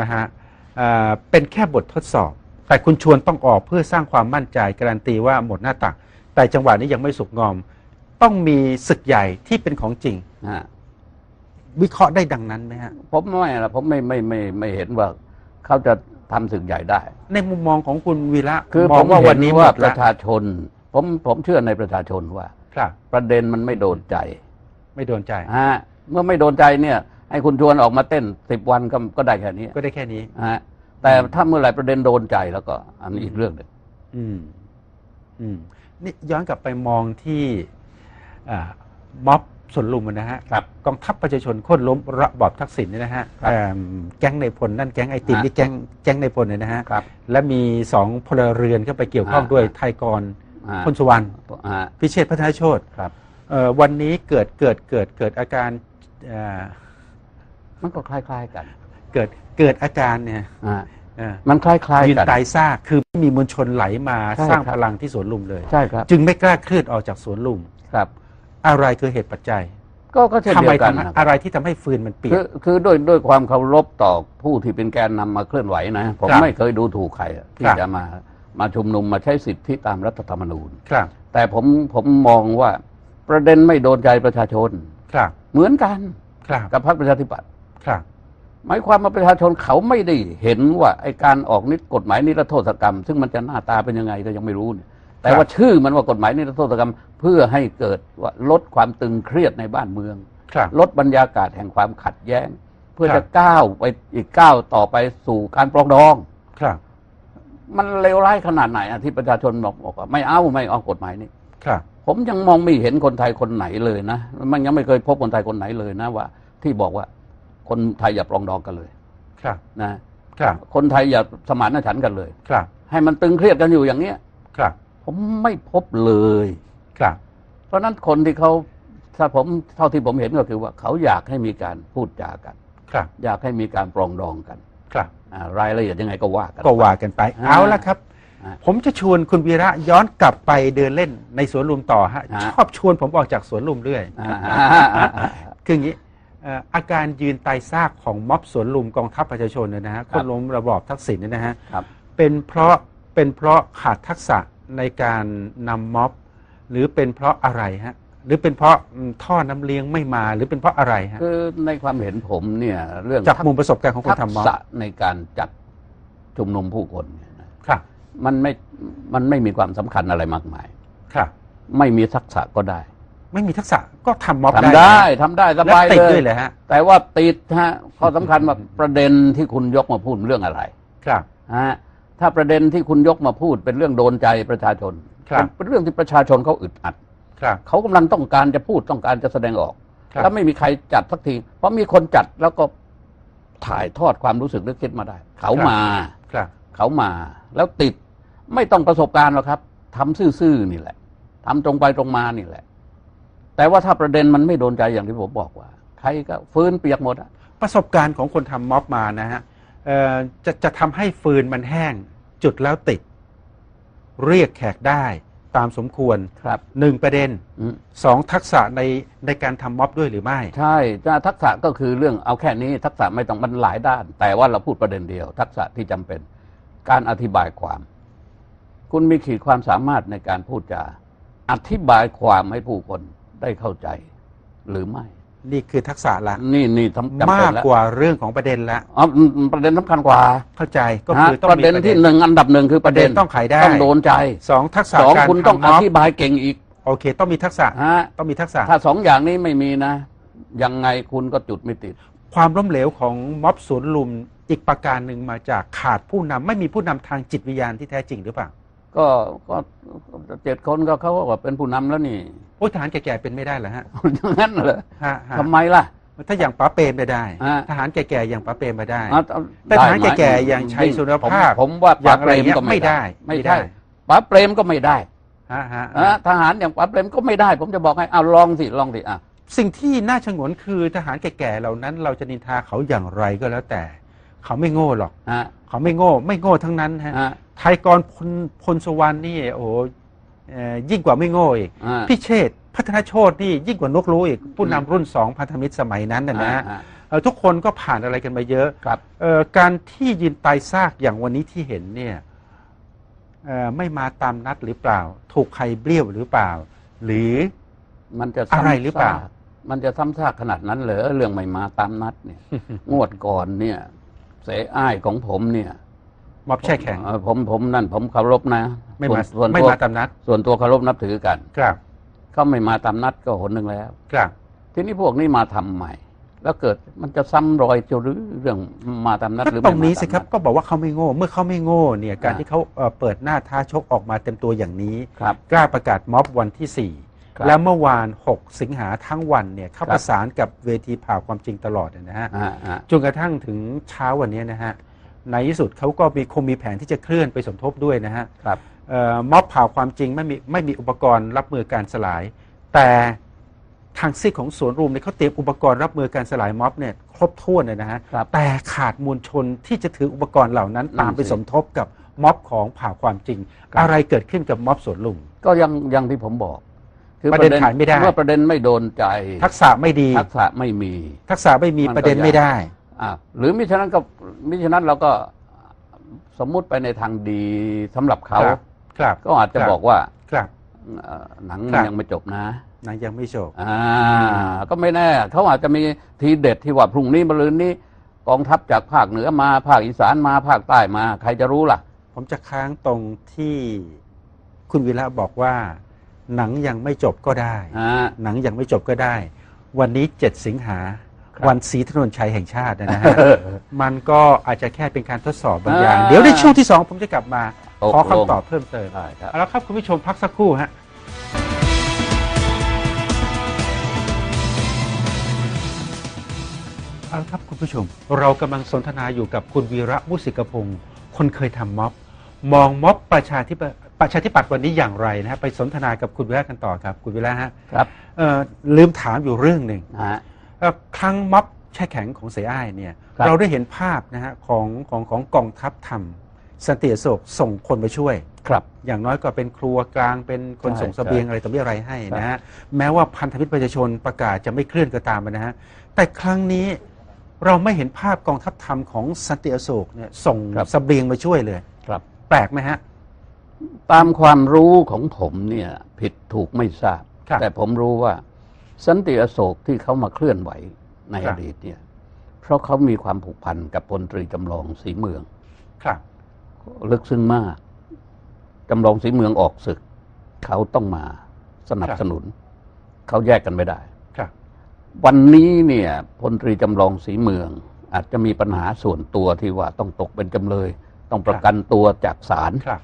นะฮะเอ่อเป็นแค่บททดสอบ แต่คุณชวนต้องออกเพื่อสร้างความมั่นใจการันตีว่าหมดหน้าตัก แต่จังหวะนี้ยังไม่สุกงอม ต้องมีศึกใหญ่ที่เป็นของจริงฮะวิเคราะห์ได้ดังนั้นไหมฮะผมไม่ละผมไม่ไม่ไม่ไม่เห็นว่าเขาจะทำศึกใหญ่ได้ ในมุมมองของคุณวีระคือมผองมว่าเห็วันนี้หมว่าดปแล้ระชาชน ผมผมเชื่อในประชาชนว่า ครับ ประเด็นมันไม่โดนใจ ไม่โดนใจฮะเมื่อไม่โดนใจเนี่ย ให้คุณชวนออกมาเต้นสิบวันก็ก็ได้แค่นี้ก็ได้แค่นี้ฮะแต่ถ้าเมื่อไหร่ประเด็นโดนใจแล้วก็ อันนี้อีกเรื่องหนึ่งอืม อืม นี่ย้อนกลับไปมองที่อ่าม็อบสวนลุมนะฮะครับกองทัพประชาชนโค่นล้มระบอบทักษิณเนี่ยนะฮะครับเอิ่มแก๊งในพลนั่นแก๊งไอติมฮะนี่แก๊งแก๊งในพลเนี่ยนะฮะครับและมีสองพลเรือนเข้าไปเกี่ยวข้องฮะด้วยไทยกรฮะพลสุวรรณฮะพิเชษฐ์พัฒนาโชตครับเอ่อวันนี้เกิดเกิดเกิดเกิดอาการเอ่อ มันก็คล้าย ๆกัน เกิดเกิดอาการเนี่ยฮะเอ่อมันคล้ายยืนๆกันตายซากคือไม่มีมวลชนไหลมาใช่สร้างครับพลังที่สวนลุมเลยใช่ครับ จึงไม่กล้าเคลื่อนออกจากสวนลุมครับ อะไรคือเหตุปัจจัย ก็ก็เช่นทำเดีไมยวกันทำให้นะอะไรที่ทำให้ฟืนมันเปลี่ยคืนอคือด้วยด้วยความเคารพต่อผู้ที่เป็นแกนนำมาเคลื่อนไหวนะ ผมครับไม่เคยดูถูกใครอะที่ครับจะมามาชุมนุมมาใช้สิทธิตามรัฐธรรมนูญครับ แต่ผมผมมองว่าประเด็นไม่โดนใจประชาชนครับ เหมือนกันครับกับพรรคประชาธิปัตย์ ครับหมายความว่าประชาชนเขาไม่ได้เห็นว่าไอการออกนิกฎหมายนิรโทษกรรม ซึ่งมันจะหน้าตาเป็นยังไงก็ยังไม่รู้เนี่ยแต่ว่าชื่อมันว่ากฎหมายนิรโทษกรรม เพื่อให้เกิดว่าลดความตึงเครียดในบ้านเมืองครับลดบรรยากาศแห่งความขัดแย้ง เพื่อครัจะบก้าวไปอีกก้าวต่อไปสู่การปรองดองครับ มันเลวร้ายขนาดไหนอะที่ประชาชนบอกบอกว่าไม่เอาไม่เอากฎหมายนี้ครับผมยังมองไม่เห็นคนไทยคนไหนเลยนะ มันยังไม่เคยพบคนไทยคนไหนเลยนะว่า ที่บอกว่า คนไทยอย่าปรองดองกันเลย ครับ นะครับ คนไทยอย่าสมานฉันท์กันเลย ครับ ให้มันตึงเครียดกันอยู่อย่างเนี้ย ครับ ผมไม่พบเลย ครับ เพราะฉะนั้นคนที่เขาถ้าผมเท่าที่ผมเห็นก็คือว่าเขาอยากให้มีการพูดจากัน ครับ อยากให้มีการปรองดองกันครับอ่ารายละเอียดยังไงก็ว่ากัน ก็ว่ากันไป อ่าเอาละครับ อ่าผมจะชวนคุณวีระย้อนกลับไปเดินเล่นในสวนลุมต่อฮะ อ่า ชอบชวนผมออกจากสวนลุมเรื่อย อ่าอ่าอ่าอ่าคืออย่างนี้เอ่ออาการยืนตายซากของม็อบสวนลุมกองทัพประชาชนเนี่ยนะฮะครับคนล้มระบอบทักษิณเนี่ยนะฮะครับเป็นเพราะเป็นเพราะขาดทักษะในการนำม็อบ หรือเป็นเพราะอะไรฮะหรือเป็นเพราะอืมท่อน้ำเลี้ยงไม่มาหรือเป็นเพราะอะไรฮะคือในความเห็นผมเนี่ยเรื่องจากมุมประสบการณ์ของคนทักทำม็อบษะในการจัดชุมนุมผู้คนเนี่ยนะครับมันไม่มันไม่มีความสำคัญอะไรมากมายครับไม่มีทักษะก็ได้ ไม่มีทักษะก็ทำม็อบทำได้ได้นะทำได้สและบายติดเลด้วยย เลยฮะ แต่ว่าติดฮะข้อสำคัญว่าประเด็นที่คุณยกมาพูดเรื่องอะไรครับ ฮะถ้าประเด็นที่คุณยกมาพูดเป็นเรื่องโดนใจประชาชนครับ เป็นเรื่องที่ประชาชนเขาอึดอัด ครับ เขากำลังต้องการจะพูดต้องการจะแสดงออกครับ แล้วไม่มีใครจัดสักทีเพราะมีคนจัดแล้วก็ถ่ายทอดความรู้สึกนึกคิดมาได้ เขามา ครับ เขามาแล้วติดไม่ต้องประสบการณ์หรอกครับทำซื่อๆนี่แหละทำตรงไปตรงมานี่แหละ แต่ว่าถ้าประเด็นมันไม่โดนใจอย่างที่ผมบอกว่า ใครก็ฟื้นเปียกหมดอะประสบการณ์ของคนทำม็อบมานะฮะเอ่อจะจะทำให้ฟืนมันแห้ง จุดแล้วติด เรียกแขกได้ตามสมควรครับหนึ่งประเด็นอืมสองทักษะในในการทำม็อบด้วยหรือไม่ ใช่ถ้าทักษะก็คือเรื่องเอาแค่นี้ทักษะไม่ต้องมันหลายด้าน แต่ว่าเราพูดประเด็นเดียว ทักษะที่จำเป็นการอธิบายความ คุณมีขีดความสามารถในการพูดจาอธิบายความให้ผู้คน ได้เข้าใจ หรือไม่ นี่คือทักษะละนี่นี่ทำจำเป็มานกแล้วกว่าเรื่องของประเด็นละอ๋ออืมประเด็นสำคัญกว่า เข้าใจก็ฮะคือต้องประมีเด็นที่หนึ่งอันดับหนึ่งคือประเด็นต้องขายได้ต้องโดนใจสองทักษะสองการคุณต้องทำอม็อบธิบายเก่งอีก โอเค ต้องมีทักษะฮะต้องมีทักษะ ถ้าสองอย่างนี้ไม่มีนะ ยังไงคุณก็จุดไม่ติด ความล้มเหลวของม็อบสวนลุมอีกประการหนึ่งมาจากขาดผู้นำไม่มีผู้นำทางจิตวิญญาณที่แท้จริงหรือเปล่า ก็ก็เจ็ดคนก็เขาก็ว่าเป็นผู้นำแล้วนี่โอ้ยทหารแก่ๆเป็นไม่ได้เหรอฮะอย่างนั้นเหรอฮะฮะทำไมล่ะ ถ้าอย่างป๋าเปรมไปได้ฮะทหารแก่ๆอย่างป๋าเปรมไปได้อะแต่ทหารได้ไหมแก่ๆอย่างชัยสุรภาพผมผมว่าอย่าป๋างเปอะไรรมเงี้ยก็ไม่ไม่ได้ได้ไม่ไม่ใช่ได้ป๋าเปรมก็ไม่ได้ฮะฮะอะทหารอย่างป๋าเปรมก็ไม่ได้ ผมจะบอกให้เอาลองสิลองสิอะสิ่งที่น่าชงนคือทหารแก่ๆเหล่านั้น เราจะนินทาเขาอย่างไรก็แล้วแต่ เขาไม่โง่หรอกฮะเขาไม่โง่ ไม่โง่ทั้งนั้นฮะฮะไทยกรพลพลสุวรรณนี่โอ้โหเอ่อยิ่งกว่าไม่โง่อีกอะพิเชษฐ์พัฒนาโชตนี่ยิ่งกว่านกรู้อีกผู้นำรุ่นสองพันธมิตรสมัยนั้นนะนะอะเอ่อทุกคนก็ผ่านอะไรกันมาเยอะครับเอ่อการที่ยืนตายซากอย่างวันนี้ที่เห็นเนี่ยเอ่อไม่มาตามนัดหรือเปล่า ถูกใครเบี้ยวหรือเปล่า หรือมันจะอะไรซ้ำหรือเปล่าซกมันจะซ้ำซากขนาดนั้นเหรอเรื่องไม่มาตามนัดเนี่ย งวดก่อนเนี่ย เสอ้ายของผมเนี่ยม็อบแช่แข็ง เอ่อผมผมนั่นผมเคารพนะไม่มาส่วนไม่ตัวมาตามนัดส่วนตัวเคารพนับถือกัน ครับเขาไม่มาตามนัดก็หนหนึ่งแล้ว ครับทีนี้พวกนี้มาทำใหม่ แล้วเกิดมันจะซ้ำรอยเจ้าหรือเรื่องมาตามนัดก็หรือตไม่รงนี้มาสิตามครับนัด ก็บอกว่าเขาไม่โง่ เมื่อเขาไม่โง่เนี่ยการอ่า ที่เขาเอ่อเปิดหน้าท้าชกออกมาเต็มตัวอย่างนี้ ครับ กล้าประกาศม็อบวันที่ ครับ4และเมื่อวาน 6 สิงหาทั้งวันเนี่ยเขาครับ ประสานกับเวทีผ่าความจริงตลอดนะฮะอ่าอ่าจนกระทั่งถึงเช้าวันนี้นะฮะในที่สุดเขาก็มีคงมีแผนที่จะเคลื่อนไปสมทบด้วยนะฮะครับ เอ่อม็อบผ่าความจริงไม่มีไม่มีอุปกรณ์รับมือการสลาย แต่ทางซีกของสวนรุมเนี่ยเขาเตรียมอุปกรณ์รับมือการสลายม็อบเนี่ยครบถ้วนเลยนะฮะครับแต่ขาดมวลชนที่จะถืออุปกรณ์เหล่านั้นนั่นตามไปสิ สมทบกับม็อบของผ่าความจริงครับอะไรเกิดขึ้นกับม็อบสวนลุม ก็ยังยังที่ผมบอก ประเด็นขายไม่ได้เมื่อประเด็นไม่โดนใจ ทักษะไม่ดี ทักษะไม่มี ทักษะไม่มีมันก็ประเด็นไม่ยากได้อ่าหรือมิฉะนั้นก็มิฉะนั้นเราก็สมมุติไปในทางดีสำหรับเขาครับครับก็อาจจะครับบอกว่าครับเอ่อหนังครับยังไม่จบนะหนังยังไม่จบอ่า ก็ไม่แน่เขาอาจจะมีทีเด็ดที่ว่าพรุ่งนี้มะรืนนี้กองทัพจากภาคเหนือมาภาคอีสานมาภาคใต้มา ใครจะรู้ล่ะ ผมจะค้างตรงที่คุณวีระบอกว่า หนังยังไม่จบก็ได้อ่าหนังยังไม่จบก็ได้ วันนี้ 7 สิงหาครับวันศรีถนนชัยแห่งชาตินะฮะ มันก็อาจจะแค่เป็นการทดสอบบางอย่างอ่าเดี๋ยวในช่วงที่ 2 ผมจะกลับมาตกขอลงคำตอบเพิ่มเติมได้ครับเอาละครับคุณผู้ชมพักสักครู่ฮะเอาละครับคุณผู้ชม เรากำลังสนทนาอยู่กับคุณวีระมุสิกพงศ์คนเคยทำม็อบ มองม็อบประชาธิป ประชาธิปัตย์วันนี้อย่างไรนะฮะไปสนทนากับคุณวีระกันต่อครับ คุณวีระฮะครับเอ่อลืมถามอยู่เรื่องหนึ่งนะฮะ เอ่อครั้งม็อบแช่แข็งของเสียอ้ายเนี่ย ครับ เราได้เห็นภาพนะฮะของของของกองทัพธรรมสันติอโศกส่งคนมาช่วย ครับ อย่างน้อยก็เป็นครัวกลางเป็นคนใช่ส่งเสบียงอะไรต่อมีอะไรให้นะครัฮะบแม้ว่าพันธมิตรประชาชนประกาศจะไม่เคลื่อนก็ตามนะฮะแต่ครั้งนี้เราไม่เห็นภาพกองทัพธรรมของสันติอโศกเนี่ยส่งเสบียงมาช่วยเลย ครับ แปลกไหมฮะ ตามความรู้ของผมเนี่ย ผิดถูกไม่ทราบ ครับ แต่ผมรู้ว่า สันติอโศกที่เขามาเคลื่อนไหวในครัอบ ดีตเนี่ย เพราะเขามีความผูกพันกับพลตรีจำลองสีเมือง ครับ ลึกซึ้งมาก จำลองสีเมืองออกศึก เขาต้องมาสนับสนุน เขาแยกกันไม่ได้ ครับ วันนี้เนี่ยพลตรีจำลองสีเมือง อาจจะมีปัญหาส่วนตัวที่ว่าต้องตกเป็นจำเลย ต้องประกันตัวจากศาล ครับ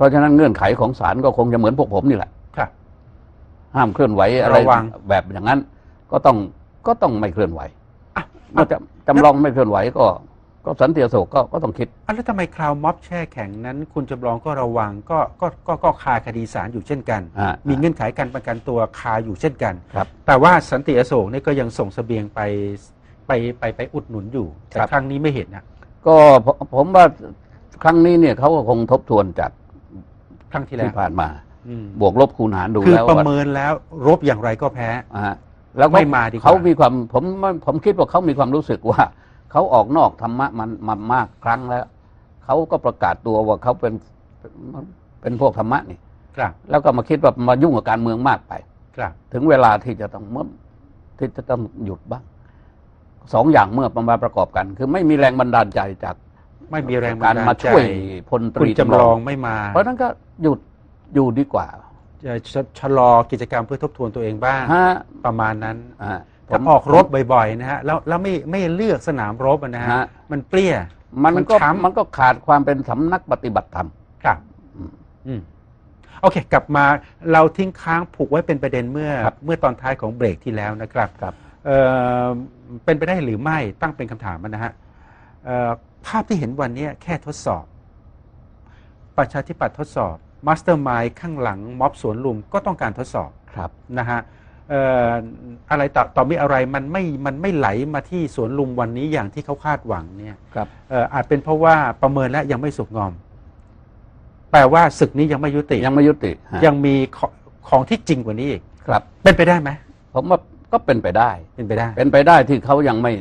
เพราะฉะนั้นเงื่อนไขของศาลก็คงจะเหมือนพวกผมนี่แหละครับห้ามเคลื่อนไหวอะไรระวังแบบอย่างนั้น ก็ต้องก็ต้องไม่เคลื่อนไหวอะเมื่อจะจำลองไม่เคลื่อนไหวก็ ก็สันติอโศกก็ก็ต้องคิดอะแล้วทำไมคราวม็อบแช่แข็งนั้น คุณจำลองก็ระวังก็ก็ก็ก็คาคดีศาลอยู่เช่นกันอ่ามีมีเงื่อนไขการประกันตัวคาอยู่เช่นกันครับแต่ว่าสันติอโศกนี่ก็ยังส่งเสบียงไปไปไปไปอุดหนุนอยู่แต่ครับครั้งนี้ไม่เห็นนะก็ผมผมว่าครั้งนี้เนี่ยเขาก็คงทบทวนจาก ครั้งที่แล้ที่วผ่านมา อืมบวกลบคูณหารดูคือแล้วประว่าเมินแล้วรบอย่างไรก็แพ้ อ่าแล้วก็ไม่มาดีกว่า เขามีความผมผมคิดว่าเขามีความรู้สึกว่า เขาออกนอกธรรมะมันมามากครั้งแล้ว เขาก็ประกาศตัวว่าเขาเป็นเป็นพวกธรรมะนี่ ครับแล้วก็มาคิดว่ามายุ่งกับการเมืองมากไป ครับถึงเวลาที่จะต้องเมื่อที่จะต้องหยุดบ้างสองอย่างเมื่อมาประกอบกัน คือไม่มีแรงบันดาลใจจาก ไม่มีแรงบัการนดาลมาใจช่วยพลตคุณรีจำลองไม่มา เพราะฉะนั้นก็หยุดอยู่ดีกว่าจะชะชะลอกิจกรรมเพื่อทบทวนตัวเองบ้างฮะประมาณนั้นอ่าผถ้ามออกรบบ่อยๆนะฮะแล้วแล้วไม่ไม่เลือกสนามรบอะนะฮะฮะมันเปรี้ย มันมันก็ช้ำมันก็ขาดความเป็นสำนักปฏิบัติธรรมครับอืมอืมโอเค กลับมาเราทิ้งค้างผูกไว้เป็นประเด็นเมื่อครับเมื่อตอนท้ายของเบรกที่แล้วนะครับครับเอ่อเป็นไปได้หรือไม่ตั้งเป็นคำถามนะฮะเอ่อ ภาพที่เห็นวันนี้แค่ทดสอบ ประชาธิปัตย์ทดสอบมาสเตอร์มายข้างหลังม็อบสวนลุมก็ต้องการทดสอบครับนะฮะเอ่ออะไรต่อต่อมีอะไรมันไม่มันไม่ไหลมาที่สวนลุมวันนี้อย่างที่เขาคาดหวังเนี่ยครับเอ่ออาจเป็นเพราะว่าประเมินแล้วยังไม่สุกงอม แปลว่าศึกนี้ยังไม่ยุติยังไม่ยุติฮะยังมีของของที่จริงกว่านี้อีกครับ เป็นไปได้ไหมผมว่าก็เป็นไปได้เป็นไปได้ เป็นไปได้ที่เขายังไม่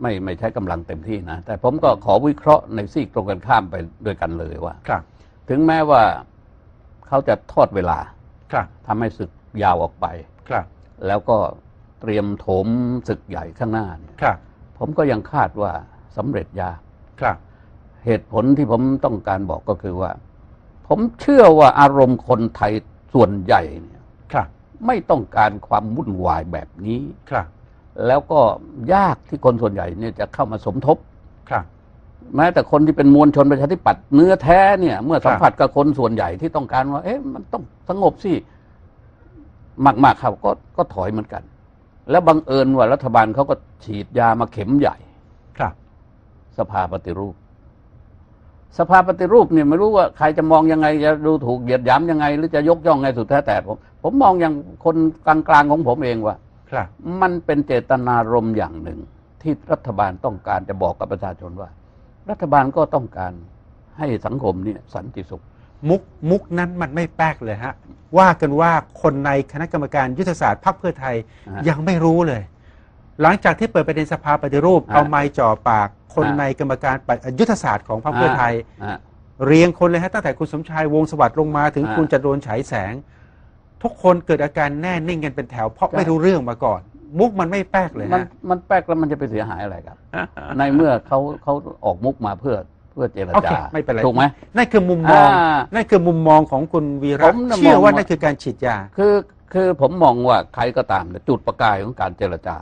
ไม่ไม่ใช้กำลังเต็มที่นะ แต่ผมก็ขอวิเคราะห์ในซีกตรงกันข้ามไปด้วยกันเลยว่าครับ ถึงแม้ว่าเขาจะทอดเวลาครับทำให้ศึกยาวออกไปครับ แล้วก็เตรียมโถมศึกใหญ่ข้างหน้าเนี่ยครับ ผมก็ยังคาดว่าสำเร็จยากครับ เหตุผลที่ผมต้องการบอกก็คือว่า ผมเชื่อว่าอารมณ์คนไทยส่วนใหญ่เนี่ยครับ ไม่ต้องการความวุ่นวายแบบนี้ครับ แล้วก็ยากที่คนส่วนใหญ่เนี่ยจะเข้ามาสมทบครับแม้แต่คนที่เป็นมวลชนประชาธิปัตย์เนื้อแท้เนี่ยเมื่อสัมครับผัสกับคนส่วนใหญ่ที่ต้องการว่า เอ๊ะมันต้องสงบสิมากๆเขาก็ก็ถอยเหมือนกัน แล้วบังเอิญว่ารัฐบาลเขาก็ฉีดยามาเข็มใหญ่ ครับ สภาปฏิรูป สภาปฏิรูปเนี่ยไม่รู้ว่าใครจะมองยังไงจะดูถูกเหยียดหยามยังไง หรือจะยกย่องไงสุดแท้แต่ผมผมมองอย่างคนกลางๆของผมเองว่า ครับมันเป็นเจตนารมณ์อย่างหนึ่ง ที่รัฐบาลต้องการจะบอกกับประชาชนว่า รัฐบาลก็ต้องการให้สังคมเนี่ยสันติสุข มุกมุกนั้นมันไม่แปลกเลยฮะ ว่ากันว่าคนในคณะกรรมการยุทธศาสตร์พรรคเพื่อไทยฮะยังไม่รู้เลย หลังจากที่เปิดประเด็นสภาปฏิรูปฮะเอาไม้จ่อปาก คนฮะในกรรมการปฏิยุทธศาสตร์ของพรรคเพื่อไทยฮะเรียงคนเลยฮะตั้งแต่คุณสมชายวงศ์สวัสดิ์ลงมาถึงฮะคุณจรวนฉายแสง ทุกคนเกิดอาการแน่นิ่งกันเป็นแถว เพราะใช่ไม่รู้เรื่องมาก่อน มุกมันไม่แปลกเลยมันฮะมันแปลกแล้วมันจะไปเสียหายอะไรครับ ในเมื่อเขาเขาออกมุกมาเพื่อเพื่อเจรโอเคจาไม่เป็นไรถูกไหมนั่นคือมุมมองอ่านั่นคือมุมมองของคุณวีผระมน่ะเชื่อมองว่าว่านั่นคือการฉีดยาคือคือผมมองว่าใครก็ตามเนี่ยจุดประกายของการเจรจา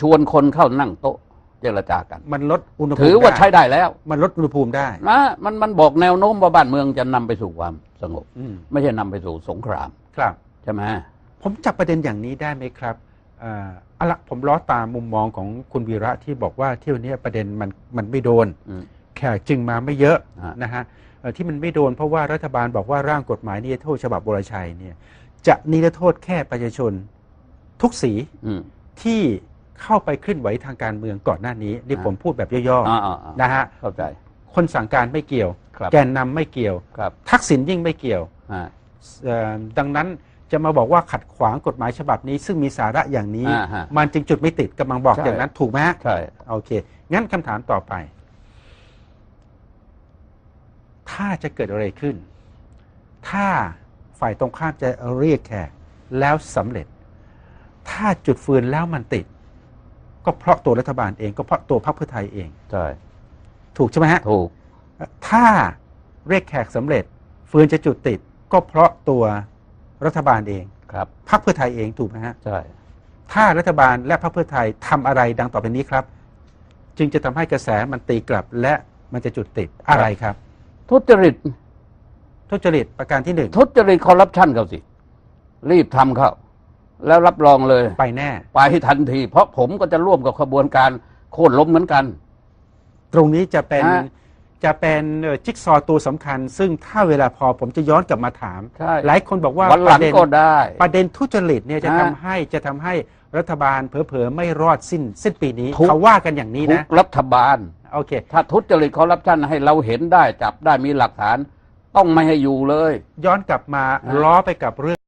ชวนคนเข้านั่งโต๊ะเจรจากัน มันลดอุณหภูมิถือว่าได้ใช้ได้แล้ว มันลดอุณหภูมิได้นะมันมันบอกแนวโน้มว่าบ้านเมืองจะนำไปสู่ความสงบอืมไม่ใช่นำไปสู่สงครามครับ ใช่ไหมผมจับประเด็นอย่างนี้ได้ไหมครับเอ่อเอาละผมล้อตามมุมมองของคุณวีระที่บอกว่าเที่ยวนี้ประเด็นมันมันไม่โดนอืมแขกจึงมาไม่เยอะฮะนะฮะเอ่อที่มันไม่โดนเพราะว่ารัฐบาลบอกว่าร่างกฎหมายนิรโทษฉบับบรชัยเนี่ย จะนิรโทษแค่ประชาชนทุกสีอืมที่เข้าไปเคลื่อนไหวทางการเมืองก่อนหน้านี้นี่อ่าผมพูดแบบย่ออ่าอ่าอ่าๆนะฮะเข้าใจคนสั่งการไม่เกี่ยวครับแกนนำไม่เกี่ยวครับทักษิณยิ่งไม่เกี่ยวอ่าเอ่อดังนั้น จะมาบอกว่าขัดขวางกฎหมายฉบับนี้ ซึ่งมีสาระอย่างนี้ อ่าฮะมันจึงจุดไม่ติดกำลังบอกใช่ อย่างนั้นถูกไหมฮะใช่ โอเค งั้นคำถามต่อไป ถ้าจะเกิดอะไรขึ้น ถ้าฝ่ายตรงข้ามจะเรียกแขกแล้วสำเร็จ ถ้าจุดฟืนแล้วมันติด ก็เพราะตัวรัฐบาลเองก็เพราะตัวพรรคเพื่อไทยเอง ใช่ ถูกใช่ไหมฮะ ถูก ถ้าเรียกแขกสำเร็จ ฟืนจะจุดติดก็เพราะตัว รัฐบาลเองครับพรรคเพื่อไทยเองถูกไหมฮะใช่ถ้ารัฐบาลและพรรคเพื่อไทยทำอะไรดังต่อไปนี้ครับ จึงจะทำให้กระแสมันตีกลับและมันจะจุดติดอะไรครับ ทุจริต ทุจริตประการที่หนึ่งทุจริตคอร์รัปชันเขาสิ รีบทำเข้าแล้วรับรองเลย ไปแน่ ไปทันที เพราะผมก็จะร่วมกับขบวนการโค่นล้มเหมือนกัน ตรงนี้จะเป็นฮะ จะเป็นเอ่อจิ๊กซอว์ตัวสำคัญ ซึ่งถ้าเวลาพอผมจะย้อนกลับมาถามใช่หลายคนบอกว่าวันหปลัระงเด็นก็ได้ประเด็นทุจริตเนี่ยจะฮะทำให้จะทำให้รัฐบาลเผลอๆไม่รอดสิ้นสิ้นปีนี้ทุกเขาว่ากันอย่างนี้ทุนะกรัฐบาลโอเค ถ้าทุจริตคอร์รัปชันให้เราเห็นได้จับได้มีหลักฐาน ต้องไม่ให้อยู่เลย ย้อนกลับมาฮะล้อไปกับเรื่อง